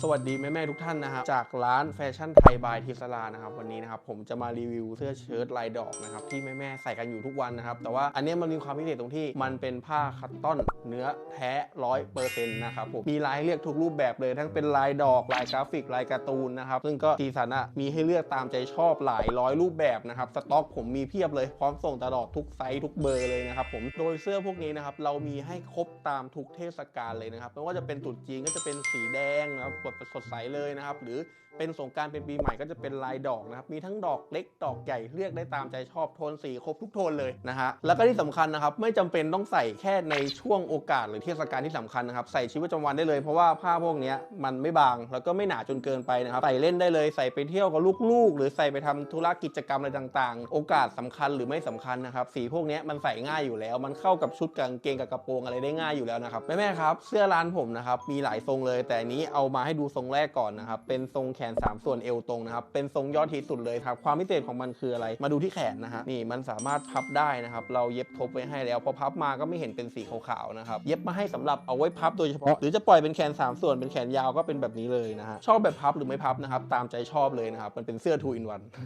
สวัสดีแม่ๆทุกท่านนะครับจากร้านแฟชั่นไทยบายทิสลานะครับวันนี้นะครับผมจะมารีวิวเสื้อเชิ้ตลายดอกนะครับที่แม่ๆใส่กันอยู่ทุกวันนะครับแต่ว่าอันนี้มันมีความพิเศษตรงที่มันเป็นผ้าคัตตอนเนื้อแท้ร้อยเปอร์เซ็นต์นะครับผมมีลายให้เลือกทุกรูปแบบเลยทั้งเป็นลายดอกลายกราฟิกลายการ์ตูนนะครับซึ่งก็สีสันอะมีให้เลือกตามใจชอบหลายร้อยรูปแบบนะครับสต็อกผมมีเพียบเลยพร้อมส่งตลอดทุกไซส์ทุกเบอร์เลยนะครับผมโดยเสื้อพวกนี้นะครับเรามีให้ครบตามทุกเทศกาลเลยนะครับไม่ว่าจะเป็นตรุษจีนก็จะเป็นสีแดงนะครับสดสดใสเลยนะครับ หรือเป็นสงการเป็นปีใหม่ก็จะเป็นลายดอกนะครับ มีทั้งดอกเล็กดอกใหญ่เลือกได้ตามใจชอบโทนสีครบทุกโทนเลยนะฮะ แล้วก็ที่สำคัญนะครับ ไม่จำเป็นต้องใส่แค่ในช่วงโอกาสหรือเทศกาลที่สำคัญนะครับ ใส่ชีวิตประจำวันได้เลยเพราะว่าผ้าพวกนี้มันไม่บาง แล้วก็ไม่หนาจนเกินไปนะครับ ใส่เล่นได้เลยใส่ไปเที่ยวกับลูกๆ หรือใส่ไปทำธุรกิจกรรมอะไรต่างๆ โอกาสสำคัญหรือไม่สำคัญนะครับ สีพวกนี้มันใส่ง่ายอยู่แล้ว มันเข้ากับชุดกางเกงกับกระโปรงอะไรได้ง่ายอยู่แล้วนะครับแม่ๆครับเสื้อร้านผมนะครับมีหลายทรงเลย แต่นนี้เอามาให้ดูทรงแรกก่อนนะครับ เป็นทรงแขนสามส่วนเอวตรงนะครับ เป็นทรงยอดฮิตสุดเลยครับ ความพิเศษของมันคืออะไร มาดูที่แขนนะฮะ นี่มันสามารถพับได้นะครับ เราเย็บทบไว้ให้แล้ว พอพับมาก็ไม่เห็นเป็นสีขาวๆนะครับ เย็บมาให้สำหรับเอาไว้พับโดยเฉพาะ หรือจะปล่อยเป็นแขนสามส่วน เป็นแขนยาวก็เป็นแบบนี้เลยนะฮะ ชอบแบบพับหรือไม่พับนะครับ ตามใจชอบเลยนะครับ มันเป็นเสื้อ2 in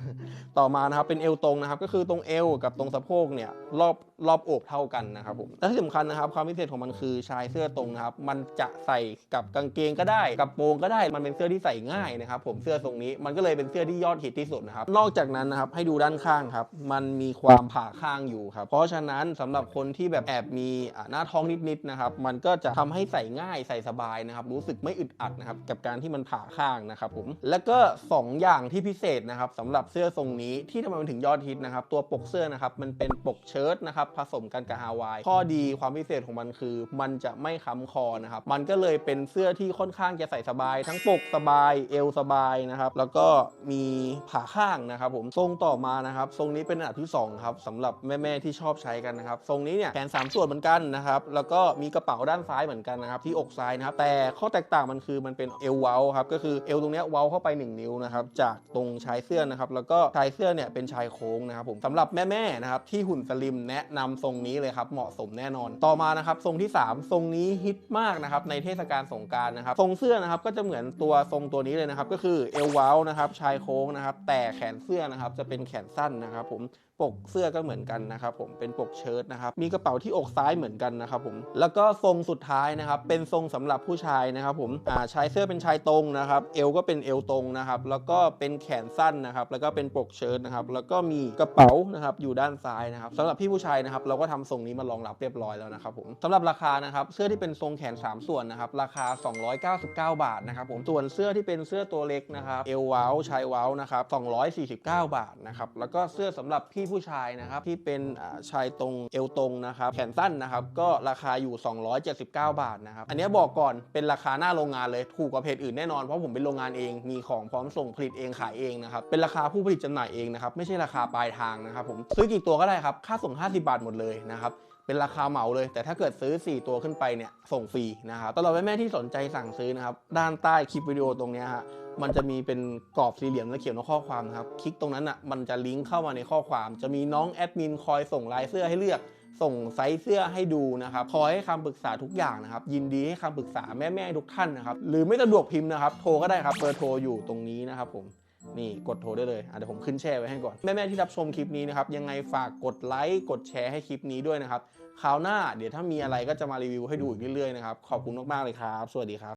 1ต่อมานะครับเป็นเอวตรงนะครับ ก็คือตรงเอวกับตรงสะโพกเนี่ยรอบรอบอกเท่ากันนะครับผมและที่สำคัญนะครับความพิเศษของมันคือชายเสื้อตรงนะครับ มันจะใส่กับกางเกงก็ได้กับโปรงก็ได้มันเป็นเสื้อที่ใส่ง่ายนะครับผมเสื้อทรงนี้มันก็เลยเป็นเสื้อที่ยอดฮิตที่สุดนะครับนอกจากนั้นนะครับให้ดูด้านข้างครับมันมีความผ่าข้างอยู่ครับเพราะฉะนั้นสำหรับคนที่แบบแอบมีอ่าหน้าท้องนิดๆนะครับมันก็จะทำให้ใส่ง่ายใส่สบายนะครับรู้สึกไม่อึดอัดนะครับกับการที่มันผ่าข้างนะครับผมแล้วก็สองอย่างที่พิเศษนะครับสำหรับเสื้อทรงนี้ที่ทำไมมันถึงยอดฮิตนะครับตัวปกเสื้อนะครับมันเป็นปกเชิ้ตนะครับผสมกันกับฮาวายข้อดีความพิเศษของมันคือ มันจะไม่ค้ำคอนะครับมันก็เลยเป็นเสื้อที่ค่อนข้างจะใส่สบายทั้งปกสบายเอวสบายนะครับ แล้วก็มีผ่าข้างนะครับ ผมทรงต่อมานะครับ ทรงนี้เป็นอันดับที่สองครับสำหรับแม่ๆที่ชอบใช้กันนะครับ ทรงนี้เนี่ยแขนสามส่วนเหมือนกันนะครับ แล้วก็มีกระเป๋าด้านซ้ายเหมือนกันนะครับ ที่อกซ้ายนะครับ แต่ข้อแตกต่างมันคือมันเป็นเอวเว้าครับก็คือเอวตรงนี้เว้าเข้าไป 1 นิ้วนะครับจากตรงชายเสื้อนะครับ แล้วก็ชายเสื้อเนี่ยเป็นชายโค้งนะครับ ผมสำหรับแม่ๆนะครับที่หุ่นสลิมแนะนำทรงนี้เลยครับเหมาะสมแน่นอน ต่อมานะครับทรงที่ 3 ทรงนี้ฮิตมากนะครับในเทศกาลสงกรารนะครับทรงเสื้อนะครับก็จะเหมือนตัวทรงตัวนี้เลยนะครับ ก็คือเอวเว้านะครับชายโค้งนะครับ แต่แขนเสื้อนะครับจะเป็นแขนสั้นนะครับผม ปกเสื้อก็เหมือนกันนะครับผมเป็นปกเชิ้ตนะครับมีกระเป๋าที่อกซ้ายเหมือนกันนะครับผมแล้วก็ทรงสุดท้ายนะครับเป็นทรงสำหรับผู้ชายนะครับผมอ่าชายเสื้อเป็นชายตรงนะครับเอวก็เป็นเอวตรงนะครับแล้วก็เป็นแขนสั้นนะครับแล้วก็เป็นปกเชิ้ตนะครับแล้วก็มีกระเป๋านะครับอยู่ด้านซ้ายนะครับสำหรับพี่ผู้ชายนะครับเราก็ทำทรงนี้มารองรับเรียบร้อยแล้วนะครับผมสำหรับราคานะครับเสื้อที่เป็นทรงแขน 3 ส่วนนะครับราคา 299 บาทนะครับผมส่วนเสื้อที่เป็นเสื้อตัวเล็กนะครับเอวเว้าชายเว้านะครับ249 บาทนะครับแล้วก็เสื้อสำหรับพี่ผู้ชายนะครับที่เป็นชายตรงเอวตรงนะครับแขนสั้นนะครับก็ราคาอยู่ 279 บาทนะครับอันนี้บอกก่อนเป็นราคาหน้าโรงงานเลยถูกกว่าเพจอื่นแน่นอนเพราะผมเป็นโรงงานเองมีของพร้อมส่งผลิตเองขายเองนะครับเป็นราคาผู้ผลิตจำหน่ายเองนะครับไม่ใช่ราคาปลายทางนะครับผมซื้อกี่ตัวก็ได้ครับค่าส่ง 50 บาทหมดเลยนะครับ เป็นราคาเหมาเลย แต่ถ้าเกิดซื้อ 4 ตัวขึ้นไปเนี่ยส่งฟรีนะครับตลอดแม่ๆที่สนใจสั่งซื้อนะครับด้านใต้คลิปวิดีโอตรงนี้ฮะมันจะมีเป็นกรอบสี่เหลี่ยมและเขียนข้อความนะครับคลิกตรงนั้นอะมันจะลิงก์เข้ามาในข้อความ จะมีน้องแอดมินคอยส่งลายเสื้อให้เลือกส่งไซส์เสื้อให้ดูนะครับ คอยให้คำปรึกษาทุกอย่างนะครับ ยินดีให้คำปรึกษาแม่ ๆ ทุกท่านนะครับ หรือไม่สะดวกพิมพ์นะครับ โทรก็ได้ครับ เบอร์โทรอยู่ตรงนี้นะครับผม นี่กดโทรได้เลยเดี๋ยวผมขึ้นแชร์ไว้ให้ก่อน แม่ ๆ ที่รับชมคลิปนี้นะครับ ยังไงฝากกดไลค์กดแชร์ให้คลิปนี้ด้วยนะครับ คราวหน้าเดี๋ยวถ้ามีอะไรก็จะมารีวิวให้ดูอีกเรื่อยๆนะครับ ขอบคุณมาก ๆ เลยครับ สวัสดีครับ